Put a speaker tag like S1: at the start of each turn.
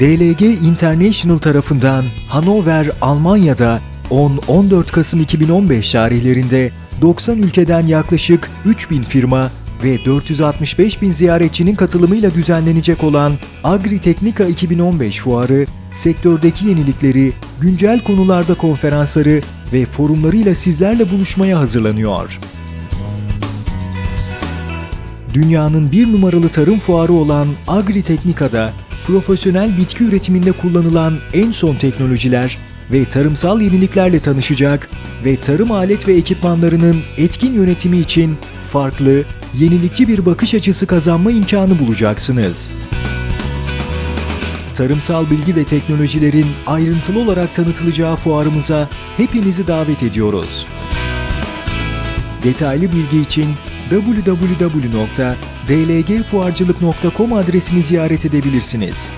S1: DLG International tarafından Hannover, Almanya'da 10-14 Kasım 2015 tarihlerinde 90 ülkeden yaklaşık 3000 firma ve 465 bin ziyaretçinin katılımıyla düzenlenecek olan Agritechnica 2015 fuarı, sektördeki yenilikleri, güncel konularda konferansları ve forumlarıyla sizlerle buluşmaya hazırlanıyor. Dünyanın bir numaralı tarım fuarı olan Agritechnica'da profesyonel bitki üretiminde kullanılan en son teknolojiler ve tarımsal yeniliklerle tanışacak ve tarım alet ve ekipmanlarının etkin yönetimi için farklı, yenilikçi bir bakış açısı kazanma imkanı bulacaksınız. Tarımsal bilgi ve teknolojilerin ayrıntılı olarak tanıtılacağı fuarımıza hepinizi davet ediyoruz. Detaylı bilgi için www.dlgfuarcılık.com adresini ziyaret edebilirsiniz.